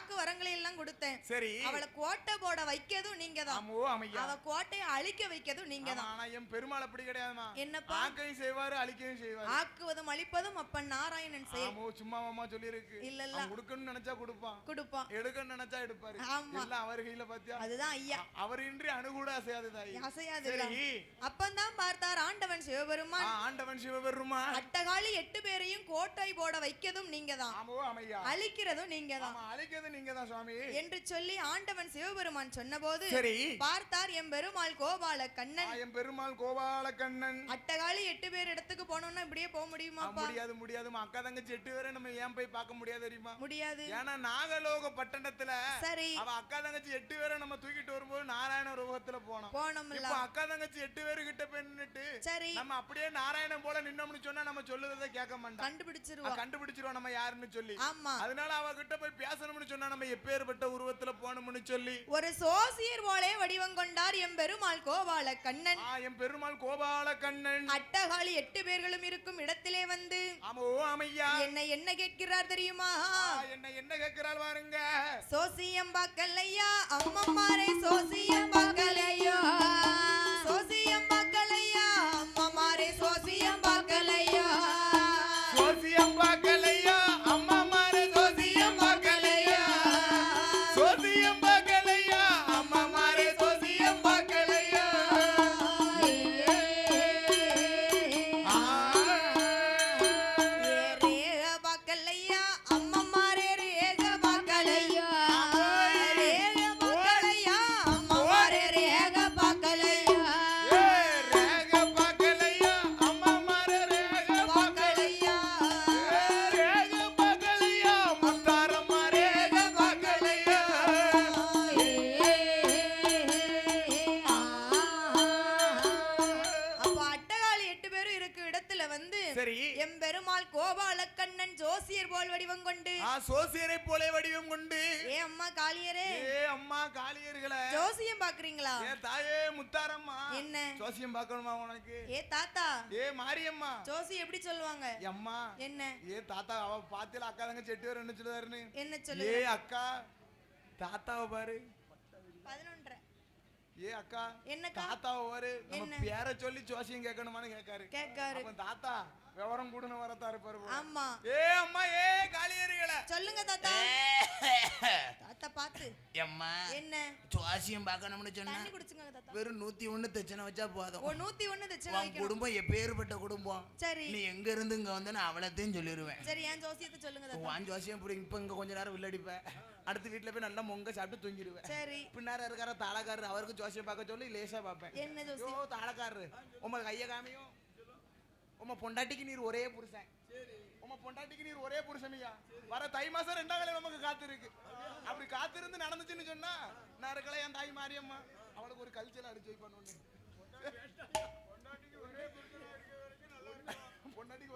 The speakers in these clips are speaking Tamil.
வாக்கு வரங்களை எல்லாம் கொடுத்தேன். சரி. அவளை கோட்டை போட வைக்கதும் நீங்க தான் அவ கோட்டையை அழிக்க வைக்கதும் நீங்க தான் ஆனா என் பெருமாள் அப்படி கிடையாதுமா என்னப்பா? ஆக்கையும் செய்வாரு அழிக்கவும் செய்வாரு. ஆக்குவதும் அழிப்பதும் அப்பன் நாராயணன் செயல். ஆமோ சும்மா மாமா சொல்லி இருக்கு இல்ல இல்ல கொடுக்கணும்னு நினைச்சா கொடுப்பான். கொடுப்பான். எடுக்கணும்னு நினைச்சா எடுப்பாரு. எல்லாம் அவர் கையில பாத்தியா? அதுதான் ஐயா. அவர் இன்றி அணுகூட அசையாது தாய். அசையாது அப்பந்தான் பார்த்தார் ஆண்டவன் ஆ, சிவபெருமான் ஆண்டவன் சிவபெருமா அட்டகாளி எட்டு பேரையும் கோட்டை போட வைக்கதும் நீங்க தான் அழிக்கிறதும் நீங்க தான் அழிக்கிறது நீங்க தான் சுவாமி. என்று சொல்லி ஆண்டவன் சிவபெருமான் சொன்னபோது சரி. பார்த்தார் எம் பெருமாள் கோபால கண்ணன். என் பெருமாள் கோபால கண்ணன். அட்டகாளி எட்டு பேர் இடத்துக்கு போனோம்னா இப்படியே போக முடியுமாப்பா? முடியாது முடியாதுமா அக்கா தங்கச்சி எட்டு பேரை நம்ம ஏன் போய் பார்க்க முடியாது தெரியுமா? முடியாது. ஏன்னா நாகலோக பட்டணத்துல சரி. அவ அக்கா தங்கச்சி எட்டு பேரை நம்ம தூக்கிட்டு வரும்போது நாராயண ரூபத்துல போனோம். போனோம்ல. இப்போ அக்கா தங்கச்சி எட்டு பேரு கிட்ட போய் நின்னுட்டு சரி. நம்ம அப்படியே நாராயணன் போல நின்னோம்னு சொன்னா நம்ம சொல்லுறதை கேட்க மாட்டான். கண்டுபிடிச்சிருவா. கண்டுபிடிச்சிருவோம் நம்ம யாருன்னு சொல்லி. ஆமா. அதனால அவ கிட்ட போய் பேசணும்னு சொன்னா நம்ம எப்பேற்பட்ட உருவத்துல போகணும்னு சொல்லி. ஒரு சோசியர் போலே வடிவம் கொண்டார் எம் பெருமாள் கோபால கண்ணன் என் பெருமாள் கோபால கண்ணன் அட்டகாளி எட்டு பேர்களும் இருக்கும் இடத்திலே வந்து. ஆமா அமையா. என்ன என்ன கேட்கிறார் தெரியுமா? என்ன என்ன கேக்குறாள் பாருங்க. சோசியம் பார்க்கலையா? அம்மம்மாரே சோசியம் பார்க்கலையா? சோசியம் பெருமாள் கோபால கண்ணன் ஜோசியர் போல் வடிவம் கொண்டு. ஆ சோசியரை போலே வடிவம் கொண்டு. ஏ அம்மா காளியரே. ஏ அம்மா காளியர்களே. ஜோசியம் பாக்குறீங்களா ஏ தாயே முத்தாரம்மா. என்ன? ஜோசியம் பார்க்கணுமா உனக்கு? ஏ தாத்தா. ஏ மாரியம்மா. ஜோசி எப்படி சொல்லுவாங்க? அம்மா. என்ன? ஏ தாத்தா அவ பாத்தில அக்கா தங்க செட்டு என்ன சொல்லுவாருன்னு? என்ன சொல்லு ஏ அக்கா தாத்தாவை பாரு. ஏ அக்கா என்னக்கா? தாத்தாவை பாரு. நம்ம என்ன? பேரை சொல்லி ஜோசியம் கேட்கணுமான்னு கேட்காரு. கேட்காரு. அப்ப தாத்தா விவரம் கூடன்னு வரத்தா இருப்பாரு. ஆமா. ஏ அம்மா ஏ காளியர்களே சொல்லுங்க தாத்தா. தாத்தா பாத்து. எம்மா என்ன? சுவாசியம் பார்க்கணும்னு சொன்னா தண்ணி குடிச்சுங்க தாத்தா. வெறும் நூத்தி ஒண்ணு தச்சனை வச்சா போதும். ஓ நூத்தி ஒண்ணு தச்சு உன் வைக்கணும். குடும்பம் எப்பேற்பட்ட குடும்பம். சரி. நீ எங்க இருந்து இங்க வந்தேன்னு அவளத்தையும் சொல்லிடுவேன் சரி ஏன் ஜோசியத்தை சொல்லுங்க தாத்தா. வான் ஜோசியம் புடி இப்ப இங்க கொஞ்ச நேரம் வில்லடிப்பேன் அடுத்த வீட்டுல போய் நல்லா மொங்க சாப்பிட்டு தூங்கிடுவேன். சரி. பின்னார இருக்கிற தாளக்காரர் அவருக்கு ஜோசியம் பார்க்க சொல்லி லேசா பார்ப்பேன். என்ன ஐயோ ஜோசியம் தாளக்காரரு. உங்க கைய காமியும். உங்க பொண்டாட்டிக்கு நீர் ஒரே புருஷன். உமா பொண்டாட்டிக்கு நீர் ஒரே புருஷனியா? வர தை மாசம் ரெண்டாம் வேலை நமக்கு காத்து இருக்கு அப்படி காத்திருந்து நடந்துச்சுன்னு சொன்னா நான் இருக்கல என் தாய் மாரியம்மா. அவளுக்கு ஒரு கல்ச்சர் அடிச்சு வைப்பான் பொண்டாட்டிக்கு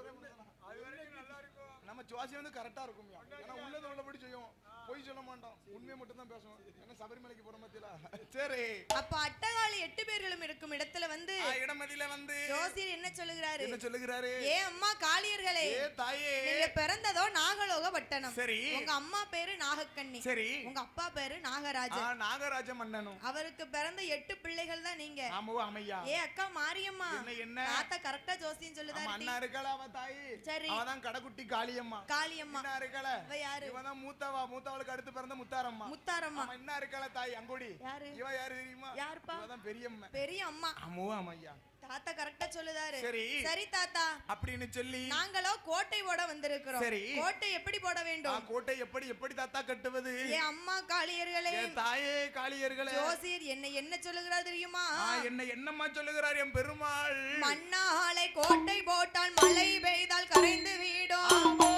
ஒரே புருஷனா? அது வரைக்கும் நல்லா இருக்கும் நம்ம சுவாசி வந்து கரெக்டா இருக்கும் ஏன்னா உள்ளது உள்ளபடி செய்வோம் பொய் சொல்ல மாட்டோம். உண்மையை மட்டும் தான் பேசுவோம் ஏன்னா சபரிமலைக்கு போற மத்தியில சரி. அப்ப அட்டகாளி எட்டு பேர்களும் இருக்கும் இடத்துல வந்து இடமதியில வந்து ஜோசியர் என்ன சொல்லுகிறாரு? என்ன சொல்லுகிறாரு? ஏ அம்மா காளியர்களே ஏ தாயே. நீங்க பிறந்ததோ நாகலோக பட்டணம் சரி. உங்க அம்மா பேரு நாகக்கண்ணி. சரி. உங்க அப்பா பேரு ஆ, நாகராஜன் நாகராஜ மன்னனும். அவருக்கு பிறந்த எட்டு பிள்ளைகள் தான் நீங்க. ஆமோ அமையா ஏ அக்கா மாரியம்மா. என்ன என்ன? தாத்தா கரெக்டா ஜோசியம் ஆமா, சொல்லுதாரு அண்ணா இருக்கல அவ தாயி? சரி. அவதான் கடைக்குட்டி காளியம்மா. காளியம்மா. இருக்கல இவ யாரு? இவதான் மூத்தவா மூத்தவளுக்கு அடுத்து பிறந்த முத்தாரம்மா. முத்தாரம்மா. என்ன இருக்கல தாய்? அங்கோடி. யாரு? இவ யாரு தெரியுமா? யாருப்பா? இவதான் பெரியம்மா பெரிய அம்மா. அம்மோ அம்மையா? தாத்தா கரெக்டா சொல்லுதாரு. சரி. சரி தாத்தா. அப்படின்னு சொல்லி நாங்களோ கோட்டை போட வந்திருக்கிறோம். சரி. கோட்டை எப்படி போட வேண்டும்? கோட்டை எப்படி எப்படி தாத்தா கட்டுவது? ஏ அம்மா காளியர்களே. என் தாயே காளியர்களே. ஜோசியர் என்ன என்ன சொல்லுகிறார் தெரியுமா? என்ன என்னம்மா சொல்லுகிறார் என் பெருமாள்? மண்ணாலை கோட்டை போட்டால் மழை பெய்தால் கரைந்து வீடும்.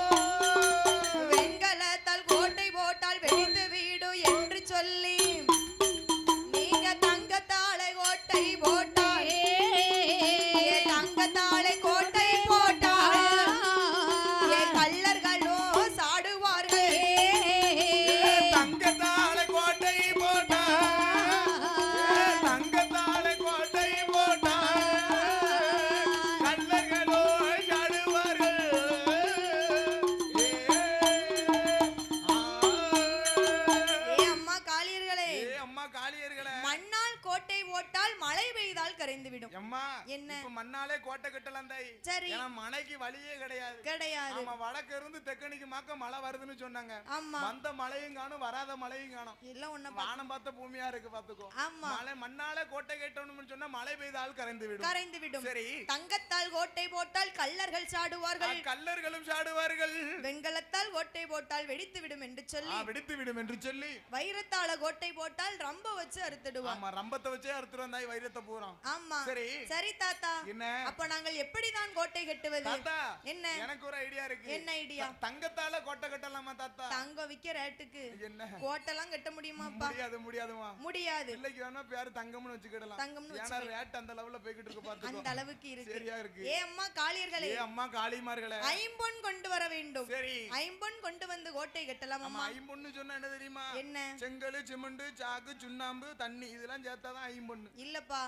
கரைந்து விடும் எம்மா என்ன? இப்ப மண்ணாலே கோட்டை கட்டலாம் தாய் சரி. மழைக்கு வழியே கிடையாது. கிடையாது. ஆமா வடக்கு இருந்து தெக்கனிக்கு மாக்க மழை வருதுன்னு சொன்னாங்க. ஆமா. வந்த மழையும் காணும் வராத மழையும் காணும். எல்லாம் ஒண்ணு வானம் பார்த்த பூமியா இருக்கு பாத்துக்கோ. ஆமா. மழை மண்ணால கோட்டை கட்டணும்னு சொன்னா மழை பெய்தால் கரைந்து விடும் கரைந்து விடும் சரி. தங்கத்தால் கோட்டை போட்டால் கல்லர்கள் சாடுவார்கள். கல்லர்களும் சாடுவார்கள். வெண்கலத்தால் கோட்டை போட்டால் வெடித்து விடும் என்று சொல்லி. வெடித்து விடும் என்று சொல்லி. வைரத்தால கோட்டை போட்டால் ரம்ப வச்சு அறுத்துடுவான் ஆமா ரம்பத்தை வச்சே அறுத்துட்டு வந்தாய் வைரத்தை பூரம் ஆமா. சரி. சரி தாத்தா. என்ன? அப்ப நாங்கள் எப்படிதான் கோட்டை கட்டுவது? தாத்தா என்ன? எனக்கு ஒரு ஐடியா இருக்கு. என்ன ஐடியா தங்கத்தால கோட்டை கட்டலாமா தாத்தா? தங்கம் விக்க ரேட்டுக்கு. என்ன? கோட்டெல்லாம் கட்ட முடியுமாப்பா? முடியாது முடியாதுமா முடியாது. பிள்ளைக்கு வேணா பேரு தங்கம்னு வச்சுக்கிடலாம். தங்கம்னு ஏன்னா ரேட் அந்த லெவல்ல போய்கிட்டு இருக்கு அந்த பாத்துக்கோ அளவுக்கு இருக்கு. சரியா இருக்கு. ஏ அம்மா காளியர்களே. ஏ அம்மா காளிமார்களே. ஐம்பொன் கொண்டு வர வேண்டும். சரி. ஐம்பொன் கொண்டு வந்து கோட்டை கட்டலாம் அம்மா? ஐம்பொண்ணு சொன்னா என்ன தெரியுமா? என்ன? செங்கல் சிமெண்ட் சாக்கு சுண்ணாம்பு தண்ணி. இதெல்லாம் சேர்த்தாதான் ஐம்பொண்ணு இல்லப்பா.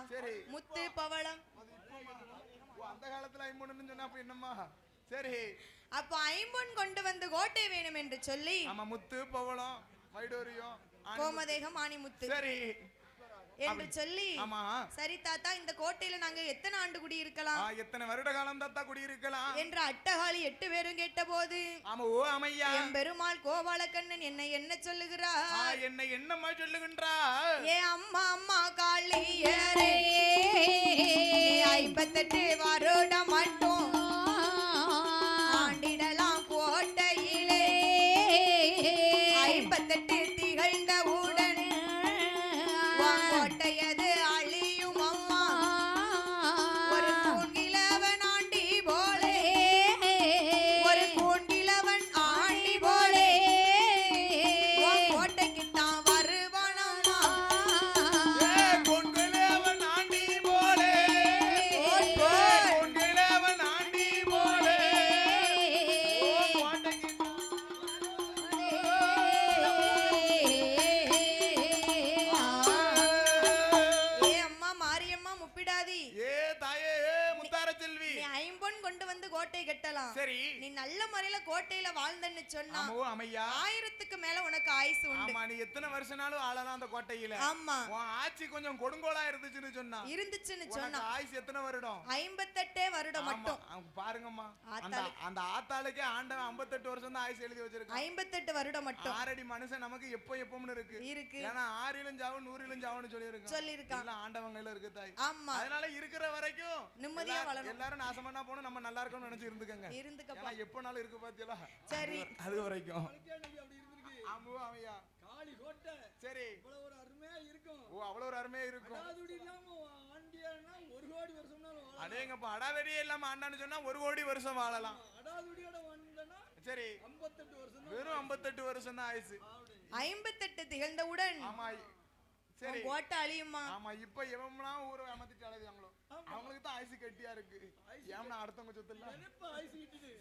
முத்து பவளம். அந்த காலத்துல சொன்னா அப்ப என்னம்மா? சரி. அப்ப ஐம்பொன் கொண்டு வந்து கோட்டை வேணும் என்று சொல்லி ஆமா முத்து பவளம் வைடோரியம் கோமதேகம் ஆணிமுத்து. சரி. என்று சொல்லி ஆமா. சரி தாத்தா இந்த கோட்டையில நாங்க எத்தனை ஆண்டு குடி இருக்கலாம் எத்தனை வருட காலம் தாத்தா குடியிருக்கலாம்? என்ற அட்டகாளி எட்டு பேரும் கேட்டபோது ஆமா ஓ அமையா என் பெருமாள் கோபாலக்கண்ணன் என்னை என்ன ஆ, சொல்லுகிறார் என்னை என்னம்மா சொல்லுகின்றா ஏ அம்மா அம்மா காளியரே நீ ஐம்பத்தெட்டு வருடம் கோட்டையில வாழ்ந்தன்னு சொன்னா அமையா ஆயிரத்துக்கு மேல உனக்கு ஆயுசு உண்டு. ஆமா நீ எத்தனை வருஷனாலும் ஆளலாம் அந்த கோட்டையில. ஆமா. உன் ஆட்சி கொஞ்சம் கொடுங்கோலா இருந்துச்சுன்னு சொன்னா. இருந்துச்சுன்னு சொன்னா. ஆயுசு எத்தனை வருடம்? ஐம்பத்தெட்டே வருடம் ஆமா, மட்டும். பாருங்கம்மா. அந்த. அந்த ஆத்தாளுக்கே ஆண்டவன் 58 வருஷம் தான் ஆயுசு எழுதி வச்சிருக்கான். ஐம்பத்தெட்டு வருடம் மட்டும். ஆறடி மனுஷன் நமக்கு எப்போ எப்போம்னு இருக்கு. இருக்கு. ஏன்னா ஆறிலும் ஜாவும் நூறிலும் ஜாவுன்னு சொல்லியிருக்கான். சொல்லியிருக்கான். எல்லாம் ஆண்டவங்கள இருக்கு தாய். ஆமா. அதனால இருக்கிற வரைக்கும் நிம்மதியா வாழணும். எல்லாரும் நாசமா போனா நம்ம நல்லா இருக்கணும்னு நினைச்சு இருந்துக்கங்க. இருந்துக்கப்பா. எப்போனாலும் இருக்கு பாத்தியலா சரி. அது வரைக்கும். ஆமா அமையா காளி கோட்டை. சரி. இவ்வளவு ஒரு அருமையா இருக்கும். ஓ அவ்வளவு ஒரு அருமையா இருக்கும். அடாதுடி இல்லாம ஆண்டியானா ஒரு கோடி வருஷம்னாலும் வாழலாம். அடேங்கப்பா அடாவடியே இல்லாம ஆண்டான்னு சொன்னா ஒரு கோடி வருஷம் வாழலாம். அடாதுடியோட வந்தனா சரி. ஐம்பத்தெட்டு வருஷம் தான் வெறும் 58 வருஷம் தான் ஆயுசு ஐம்பத்தெட்டு திகழ்ந்தவுடன் ஆமா சரி. கோட்டை அழியுமா ஆமா இப்ப எவன்லாம் ஊரை அலையுதாங்களோ அவங்களுக்கு தான் ஆயுசு கட்டியா இருக்கு. ஏம்னா அடுத்தவங்க சொத்து இல்ல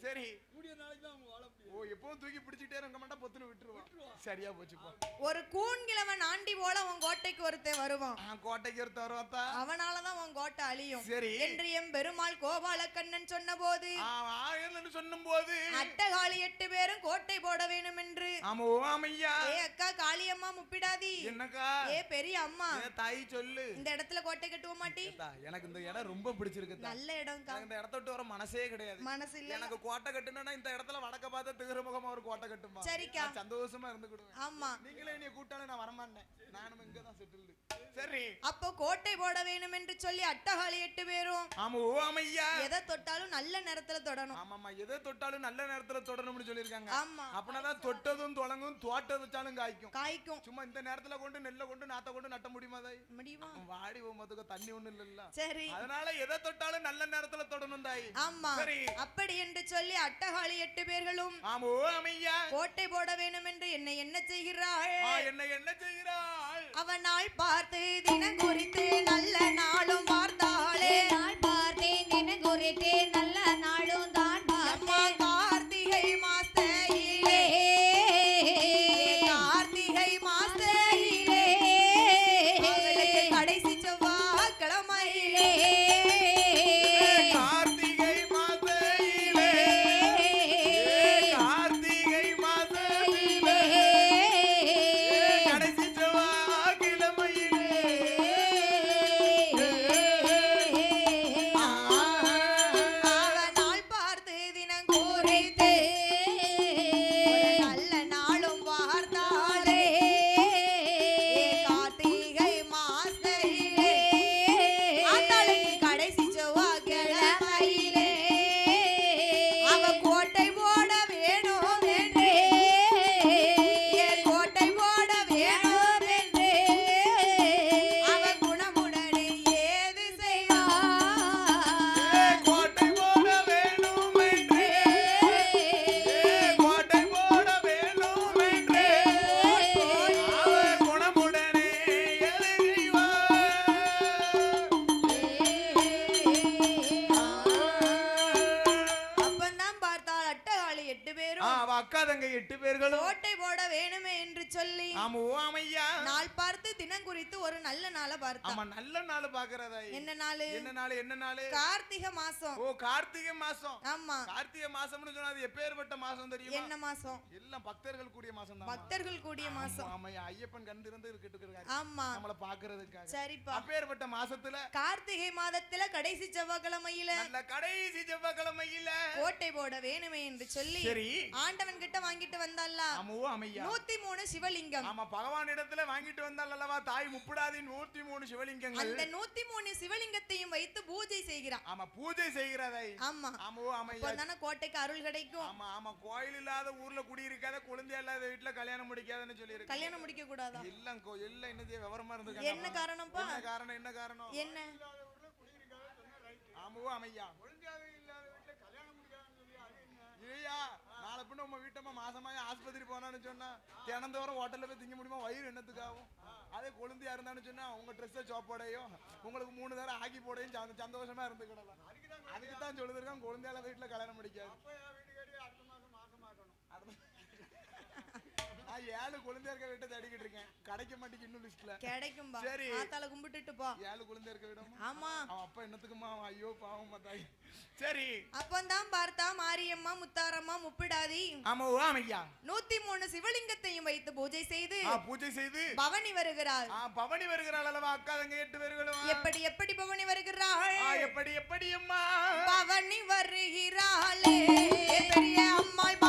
சரி. கூடிய நாளைக்கு தான் அவங்க வாழ முடியும். ஓ எப்பவும் தூக்கி பிடிச்சிட்டே இருக்க மாட்டா பொத்துன்னு விட்டுருவான் சரியா போச்சு போ. ஒரு கூண்கிழவன் ஆண்டி போல உன் கோட்டைக்கு ஒருத்தன் வருவான். கோட்டைக்கு ஒருத்த வருவாத்தா? அவனாலதான் உன் கோட்டை அழியும். சரி. என்று எம் பெருமாள் கோபாலக்கண்ணன் சொன்னபோது ஆயிரம் சொல்லும் போது அட்டகாளி எட்டு பேரும் கோட்டை போட வேணும் என்று ஆமா ஆமையா ஏ அக்கா காளியம்மா முப்பிடாதி. என்னக்கா? ஏ பெரிய அம்மா. தாய் சொல்லு. இந்த இடத்துல கோட்டை கட்டுவ மாட்டி? எனக்கு இந்த இடம் ரொம்ப பிடிச்சிருக்கு. நல்ல எனக்கு இந்த இடத்த விட்டு வர மனசே கிடையாது. மனசு இல்ல எனக்கு கோட்டை கட்டணும்னா இந்த இடத்துல வடக்க பார்த்த திகரமுகமா ஒரு கோட்டை கட்டுமா? சரிக்கா. சந்தோஷமா இருந்துக்கிடுவேன். ஆமா. நீங்களே என்னைய கூட்டாலும் நான் வரமாட்டேன். நானும் இங்க தான் சரி. அப்போ கோட்டை போட வேணும் என்று சொல்லி அட்டகாளி எட்டு பேரும். ஆமா ஓ ஆமையா எதை தொட்டாலும் நல்ல நேரத்துல தொடணும். ஆமாமா எதை தொட்டாலும் நல்ல நேரத்துல தொடணும்னு சொல்லியிருக்காங்க. ஆமா. அப்படின்னா தொட்டதும் தொடங்கும் தோட்ட வச்சாலும் காய்க்கும். காய்க்கும். சும்மா இந்த நேரத்துல கொண்டு நெல்லை கொண்டு நாத்த கொண்டு நட்ட முடியுமா தாய்? முடியுமா? வாடி போகும்போதுக்கு தண்ணி ஒண்ணு இல்லல்ல. சரி. அதனால எதை தொட்டாலும் நல்ல நேரத்துல தொடணும் தாய். ஆமா. சரி. அப்படி என்று சொல்லி அட்டகாளி எட்டு பேர்களும் ஆமா அமையா. கோட்டை போட வேணும் என்று என்னை என்ன செய்கிறாள்? என்ன என்ன செய்கிறாள்? அவன் நாள் பார்த்து தினம் குறித்து நல்ல நாளும் சொல்லி ஆமா ஆமையா நாள் பார்த்து தினம் குறித்து ஒரு நல்ல நாளை பார்த்தா. ஆமா நல்ல நாள் பாக்குறதா என்ன நாளு? என்ன நாள் என்ன நாள்? கார்த்திகை மாசம். ஓ கார்த்திகை மாசம். ஆமா. கார்த்திகை மாசம்னு சொன்னா அது எப்பேற்பட்ட மாசம் தெரியுமா? என்ன மாசம்? எல்லாம் பக்தர்கள் கூடிய மாசம் தான் பக்தர்கள் கூடிய மாசம். ஆமையா ஐயப்பன் கண்டு இருந்து இருக்கிட்டு ஆமா. நம்மள பாக்குறதுக்காக சரிப்பா. அப்பேற்பட்ட மாசத்துல கார்த்திகை மாதத்துல கடைசி செவ்வாய்க்கிழமையில நல்ல கடைசி செவ்வாய்க்கிழமையில கோட்டை போட வேணுமே என்று சொல்லி சரி. ஆண்டவன் கிட்ட வாங்கிட்டு வந்தால ஆமா ஓ அமையா நூத்தி மூணு சிவலிங்கம். ஆமா பகவான் இடத்துல வாங்கிட்டு வந்தால் அல்லவா தாய் முப்படாதி நூத்தி மூணு சிவலிங்கங்கள். அந்த நூத்தி மூணு சிவலிங்கத்தையும் வைத்து பூஜை செய்கிறான். ஆமா பூஜை செய்கிறதை. ஆமா. ஆமா ஓ அமையா அப்பதானே கோட்டைக்கு அருள் கிடைக்கும். ஆமா ஆமா கோயில் இல்லாத ஊர்ல குடியிருக்காத குழந்தை இல்லாத வீட்டுல கல்யாணம் முடிக்காதுன்னு சொல்லி இருக்கு கல்யாணம் முடிக்க கூடாதா எல்லாம் கோ- எல்லாம் என்ன செய்ய விவரமா இருந்திருக்காங்க என்ன காரணம்ப்பா? என்ன காரணம் என்ன காரணம்? என்ன? ஆமாவோ அமையா ஐயா நாளை அப்படின்னு உங்க வீட்டம்மா மாசமாய ஆஸ்பத்திரி போனான்னு சொன்னா தினந்தோறும் ஹோட்டல்ல போய் திங்க முடியுமா? வயிறு என்னத்துக்காகும்? அதே கொழுந்தியா இருந்தான்னு சொன்னா உங்க ட்ரெஸ்ஸை சோப்போடையும் உங்களுக்கு மூணு தடவை ஆக்கி போடையும் சந்தோஷமா இருந்துக்கிடலாம் அதுக்கு தான் சொல்லுதுருக்கான் குழந்தையால வீட்டுல கல்யாணம் முடிக்காது. நான் ஏழு குழந்தை இருக்க வீட்டை தேடிக்கிட்டு இருக்கேன். கிடைக்க மாட்டேங்குது இன்னும் லிஸ்ட்ல கிடைக்கும்பா. சரி. ஆத்தால கும்பிட்டுட்டு போ. ஏழு குழந்தை இருக்க விடாம ஆமா. அவன் அப்பா என்னத்துக்குமா? அவன் ஐயோ பாவம் பார்த்தாய். சரி. அப்பந்தான் பார்த்தா மாரியம்மா முத்தாரம்மா முப்பிடாதி. ஆமா ஓ அமையா நூத்தி மூணு சிவலிங்கத்தையும் வைத்து பூஜை செய்து பூஜை செய்து. பவனி வருகிறாள். ஆ பவனி வருகிறாள் அல்லவா? அக்கா தங்க எட்டு பேர்களும் எப்படி எப்படி பவனி வருகிறாள்? எப்படி எப்படி அம்மா பவனி வருகிறாளே. பெரிய அம்மாள்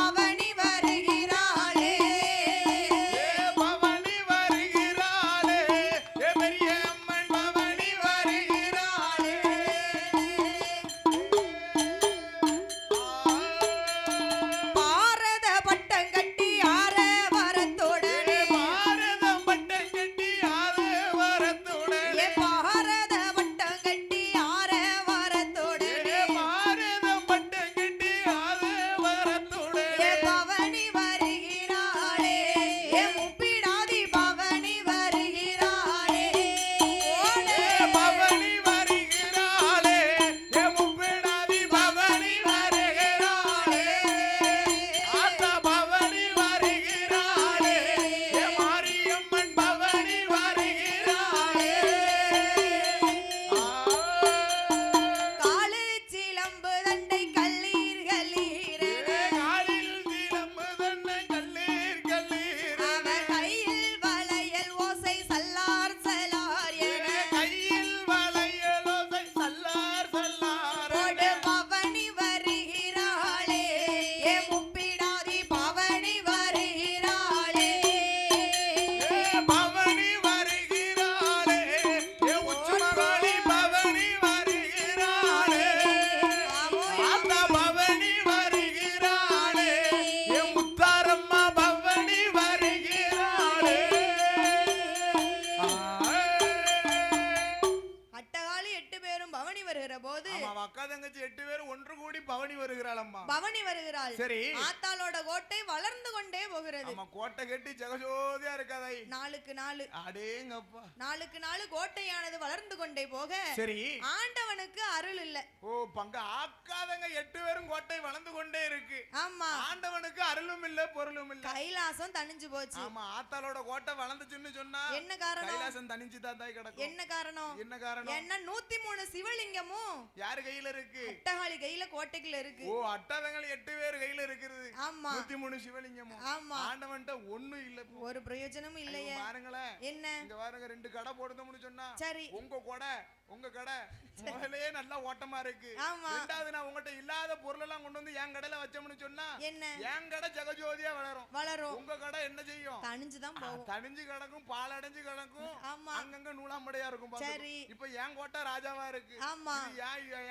அடேங்கப்பா. நாளுக்கு நாளு கோட்டையானது வளர்ந்து கொண்டே போக சரி. ஆண்டவனுக்கு அருள் இல்ல. ஓ பங்க ஆக்காதங்க எட்டு பேரும் கோட்டை வளர்ந்து கொண்டே இருக்கு. ஆமா. ஆண்டவனுக்கு அருளும் இல்ல பொருளும் இல்ல. கைலாசம் தணிஞ்சு போச்சு. ஆமா ஆத்தாளோட கோட்டை வளர்ந்துச்சுன்னு சொன்னா என்ன காரணம்? கைலாசம் தனிச்சு தான் தாய் கிடக்கும். என்ன காரணம்? என்ன காரணம்? என்ன நூத்தி மூணு சிவலிங்கமும் யாரு கையில இருக்கு? அட்டகாளி கையில கோட்டைக்குள்ள இருக்கு. ஓ அட்டாதங்கள் எட்டு பேர் கையில இருக்கிறது ஆமா. நூத்தி மூணு சிவலிங்கமும். ஆமா. ஆண்டவன்ட்ட ஒண்ணும் இல்ல. ஒரு பிரயோஜனமும் இல்லையே. பாருங்களேன். என்ன? இங்க பாருங்க ரெண்டு கடை போடுதோம்னு சொன்னா சரி. உங்க கொடை உங்க கடை முதல்லயே நல்லா ஓட்டமா இருக்கு. ரெண்டாவது நான் உங்ககிட்ட இல்லாத பொருள் எல்லாம் கொண்டு வந்து என் கடையில வச்சோம்னு சொன்னா என்ன? என் கடை ஜெகஜோதியா வளரும். வளரும். உங்க கடை என்ன செய்யும்? தணிஞ்சுதான் போகும். தணிஞ்சு கிடக்கும் பால் அடைஞ்சு கிடக்கும். ஆமா. அங்கங்க நூலாம்படையா இருக்கும். சரி. இப்ப என் கோட்டை ராஜாவா இருக்கு. ஆமா.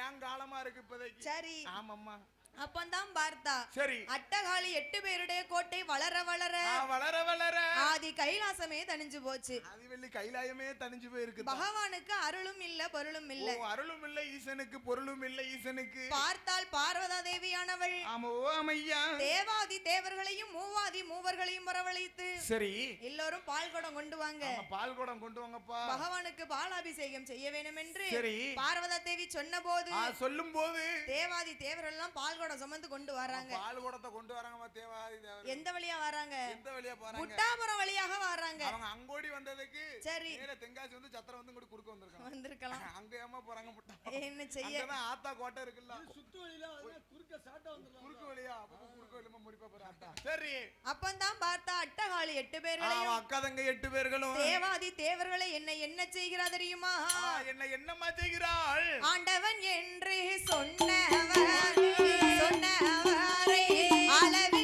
ஏன் காலமா இருக்கு இப்போதைக்கு? சரி. ஆமாம்மா. அப்பந்தான் பார்த்தா சரி. அட்டகாளி எட்டு பேருடைய கோட்டை வளர வளர வளர வளர. ஆதி கைலாசமே தணிஞ்சு போச்சு. ஆதிவெள்ளி கைலாயமே தனிஞ்சு போயிருக்கு பகவானுக்கு அருளும் இல்ல பொருளும் இல்ல. அருளும் இல்ல ஈசனுக்கு பொருளும் இல்ல ஈசனுக்கு. பார்த்தால் பார்வதா தேவியானவள். ஆமா ஓ அமையா. தேவாதி தேவர்களையும் மூவாதி மூவர்களையும் வரவழைத்து சரி. எல்லோரும் பால் குடம் கொண்டு வாங்க. பால் குடம் கொண்டு வாங்கப்பா. பகவானுக்கு பாலாபிஷேகம் செய்ய வேண்டும் என்று சரி. பார்வதா தேவி சொன்ன போது சொல்லும் போது தேவாதி தேவர்கள் எல்லாம் பால் குடம் சுமந்து கொண்டு வராங்க. பால் குடத்தை கொண்டு வராங்கம்மா தேவாதி தேவர். எந்த வழியா வராங்க? எந்த வழியா போறாங்க? புட்டாபுரம் வழியாக அவங்க அங்கோடி வந்ததுக்கு சரி. நேரா தென்காசி வந்து சத்திரம் வந்து இங்கிட்டு குறுக்க வந்திருக்காங்க வந்திருக்கலாம். அங்க ஏமா போறாங்க முட்டா என்ன செய்ய? அங்கதான் ஆத்தா கோட்டை இருக்குல்ல. சுத்து வழியில குறுக்க சாட்டா வந்துடலாம் குறுக்கு வழியா? அப்ப குறுக்கு வழிமா முடிப்பா போற ஆத்தா. சரி. அப்பந்தான் பார்த்தா அட்டகாளி எட்டு பேர்களையும் அக்கா தங்க எட்டு பேர்களும். தேவாதி தேவர்களை என்ன என்ன செய்கிறா தெரியுமா? ஆ, என்ன என்னம்மா செய்கிறாள்? ஆண்டவன் என்று சொன்னவர். சொன்னவரை. அளவில்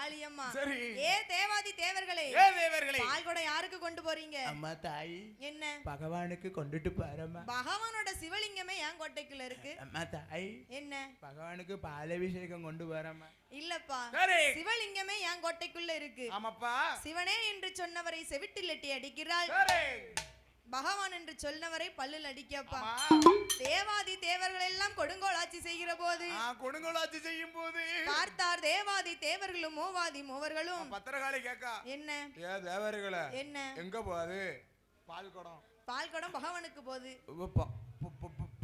காளியம்மா சரி. ஏ தேவாதி தேவர்களே ஏ தேவர்களே. பால் குடம் யாருக்கு கொண்டு போறீங்க? அம்மா தாய். என்ன? பகவானுக்கு கொண்டுட்டு பாரம்மா பகவானோட சிவலிங்கமே என் கோட்டைக்குள்ள இருக்கு. அம்மா தாய். என்ன? பகவானுக்கு பாலாபிஷேகம் கொண்டு வரம்மா இல்லப்பா. சரி. சிவலிங்கமே என் கோட்டைக்குள்ள இருக்கு. ஆமாப்பா. சிவனே என்று சொன்னவரை செவிட்டில் எட்டி அடிக்கிறாள். சரி. பகவான் என்று சொன்னவரை பல்லில் அடிக்கப்பா. தேவாதி தேவர்கள் எல்லாம் கொடுங்கோல் ஆட்சி செய்கிற போது கொடுங்கோலாட்சி செய்யும் போது. பார்த்தார் தேவாதி தேவர்களும் மூவாதி மூவர்களும். பத்திரகாளி கேக்கா. என்ன? ஏ தேவர்களே. என்ன? எங்க போகுது? பால் குடம் பால் குடம் பகவானுக்கு போகுது.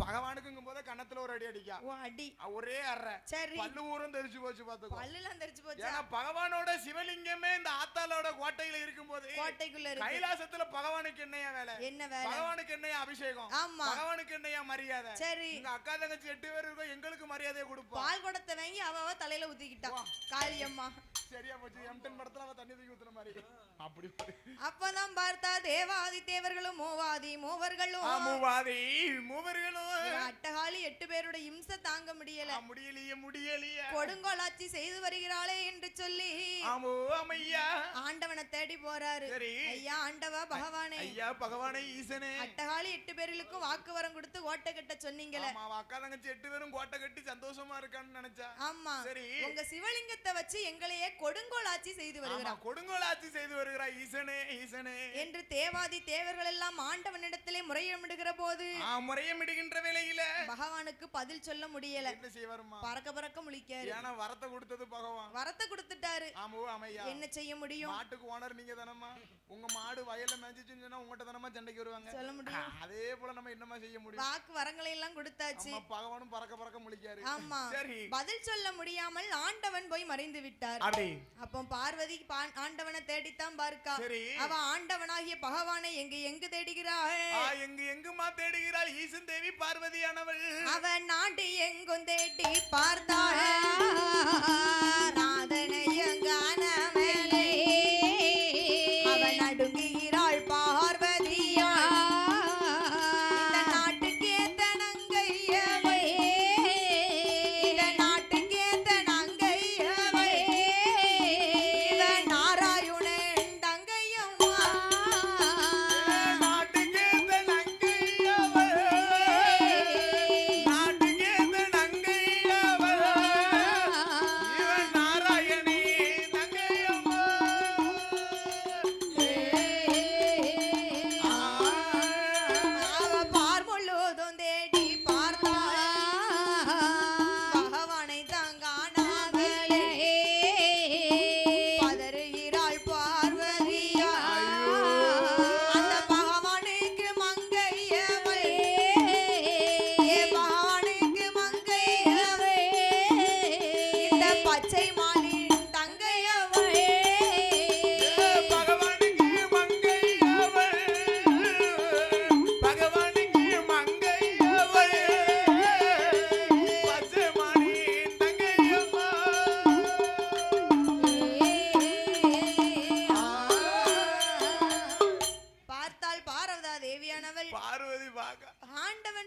பகவானுக்குங்கும் போதே கன்னத்துல ஒரு அடி அடிக்கா. ஓ அடி. ஒரே அறை. சரி. பல்லு ஊரும் தெரிச்சு போச்சு பாத்துக்கோ பல்லுலாம் தெரிச்சு போச்சா? ஏன்னா பகவானோட சிவலிங்கமே இந்த ஆத்தாளோட கோட்டையில இருக்கும்போது கோட்டைக்குள்ள இருக்கு. கைலாசத்துல பகவானுக்கு என்னையா வேலை? என்ன வேலை? பகவானுக்கு என்னையா அபிஷேகம்? ஆமா. பகவானுக்கு என்னையா மரியாதை? சரி. எங்க அக்கா தங்கச்சி எட்டு பேர் இருக்கோம் எங்களுக்கு மரியாதையை கொடுப்போம். பால் குடத்தை வாங்கி அவ அவ தலையில ஊத்திக்கிட்டான் காளியம்மா. சரியா போச்சு. எம்டன் படத்துல அவ தண்ணி தூக்கி ஊத்துன மாதிரி. அப்படி அப்பதான் பார்த்தா தேவாதி தேவர்களும் மூவாதி மூவர்களும். மூவாதி மூவர்களும். அட்டகாளி எட்டு பேரோட இம்சை தாங்க முடியல. முடியலையே முடியலையே. கொடுங்கோலாட்சி செய்து வருகிறாளே என்று சொல்லி ஆமோ அம்மையா. ஆண்டவனை தேடி போறாரு. ஐயா ஆண்டவா பகவானே. ஐயா பகவானே ஈசனே. அட்டகாளி எட்டு பேர்களுக்கும் வாக்கு வரம் கொடுத்து ஓட்டை கட்ட சொன்னீங்களே. அக்கா தங்கச்சி எட்டு பேரும் கோட்டை கட்டி சந்தோஷமா இருக்கான்னு நினைச்சா. ஆமா. சரி. உங்க சிவலிங்கத்தை வச்சு எங்களையே கொடுங்கோல் ஆட்சி செய்து வருகிறார் கொடுங்கோல் ஆட்சி செய்து வருகிறாய். ஈசனே ஈசனே. என்று தேவாதி தேவர்கள் எல்லாம் ஆண்டவனிடத்திலே முறையிடுகிற போது ஆ முறையம் இடுகின்ற வேளையில பகவானுக்கு பதில் சொல்ல முடியல. என்ன செய்வாருமா பறக்க பறக்க முழிக்காரு. ஏன்னா வரத்தை கொடுத்தது பகவான். வரத்தை கொடுத்துட்டாரு. ஆமோ அமையா? என்ன செய்ய முடியும்? மாட்டுக்கு ஓனர் நீங்க தானம்மா? உங்க மாடு வயல்ல மேய்ச்சிச்சுன்னு சொன்னா உங்ககிட்ட தானம்மா சண்டைக்கு வருவாங்க. சொல்ல முடியும். அதே போல நம்ம என்னமா செய்ய முடியும்? வாக்கு வரங்களை எல்லாம் கொடுத்தாச்சு. பகவானும் பறக்க பறக்க முழிக்காரு. ஆமா. சரி. பதில் சொல்ல முடியாமல் ஆண்டவன் போய் மறைந்து விட்டார். அப்படி அப்போ பார்வதி ஆண்டவனை தேடித்தான் பார்க்கா. சரி. அவ ஆண்டவனாகிய பகவானை எங்க எங்கு தேடுகிறாள்? எங்கு எங்குமா தேடுகிறாள்? ஈசன் தேவி பார்வதியானவள். அவன் நாடு எங்கும் தேடி பார்த்தாள்.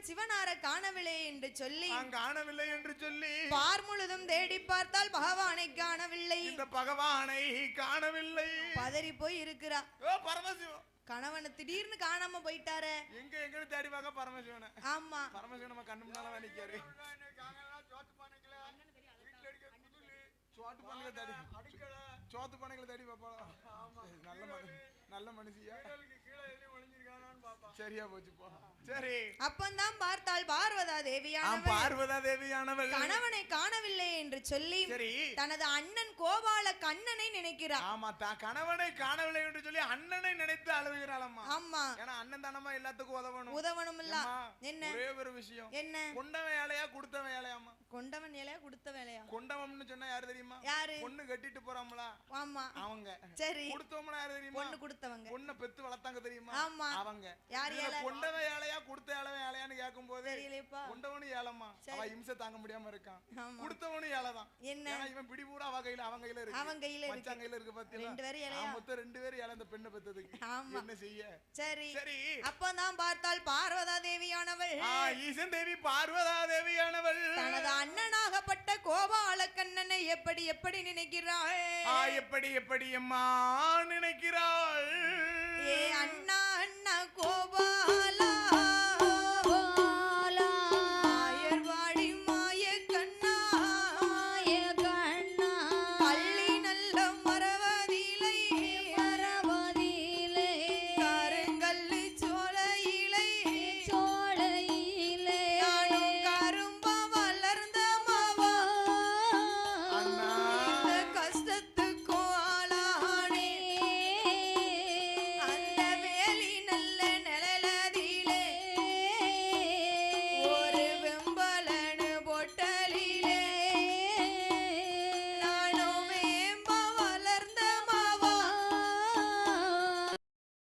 சிவனார காணவில்லை என்று சொல்லி நான் காணவில்லை என்று சொல்லி பார் முழுதும் தேடி பார்த்தால் பகவானை காணவில்லை. இந்த பகவானை காணவில்லை. பதறி போய் இருக்கிறா ஓ பரமசிவம். கணவனை திடீர்னு காணாம போயிட்டாரே. எங்க எங்கன்னு தேடி பார்க்க பரமசிவனை. ஆமா. பரமசிவன் நம்ம கண்ணு முன்னால நிக்காரு. சோத்து பானைகளை தேடி சோத்து பானைகளை தேடி பாப்பாளா நல்ல மனு நல்ல மனுஷியா? சரியா போச்சு போ. சரி. அப்பந்தான் பார்த்தால் பார்வதா தேவியானவள். பார்வதா தேவியானவள். கணவனை காணவில்லை என்று சொல்லி சரி. தனது அண்ணன் கோபால கண்ணனை நினைக்கிறார். ஆமா தான் கணவனை காணவில்லை என்று சொல்லி அண்ணனை நினைத்து அழுகிறாளம்மா. ஆமா. ஏன்னா அண்ணன் தானம்மா எல்லாத்துக்கும் உதவணும். உதவணும் இல்ல. என்ன? ஒரே ஒரு விஷயம். என்ன? கொண்ட வேலையா கொடுத்த வேலையாமா கொண்டவன் வேலையா கொடுத்த வேலையா? கொண்டவம்னு சொன்னா யாரு தெரியுமா? யாரு? பொண்ணு கட்டிட்டு போறாங்களா ஆமா. அவங்க. சரி. கொடுத்தவங்களா யாரு தெரியுமா? பொண்ணு கொடுத்தவங்க. பொண்ணை பெத்து வளர்த்தாங்க தெரியுமா? ஆமா. அவங்க. யார் கொண்டவன் ஏழையா கொடுத்த ஏழவன் ஏழையான்னு கேட்கும் போது கொண்டவனும் ஏழம்மா. அவ இம்சை தாங்க முடியாம இருக்கான். கொடுத்தவனும் ஏழைதான். என்ன? இவன் பிடி பூரா அவ கையில அவன் கையில இருக்கு. அவன் கையில இருக்கு. கையில இருக்கு பாத்தீங்களா? மொத்தம் ரெண்டு பேரும் ஏழை அந்த பெண்ணை பெத்ததுக்கு. என்ன செய்ய? சரி. சரி. அப்பதான் பார்த்தால் பார்வதா தேவியானவள். ஈசன் தேவி பார்வதா தேவியானவள். தனது அண்ணனாகப்பட்ட கோபால கண்ணனை எப்படி எப்படி நினைக்கிறாள் ஆ, எப்படி எப்படி அம்மா நினைக்கிறாள்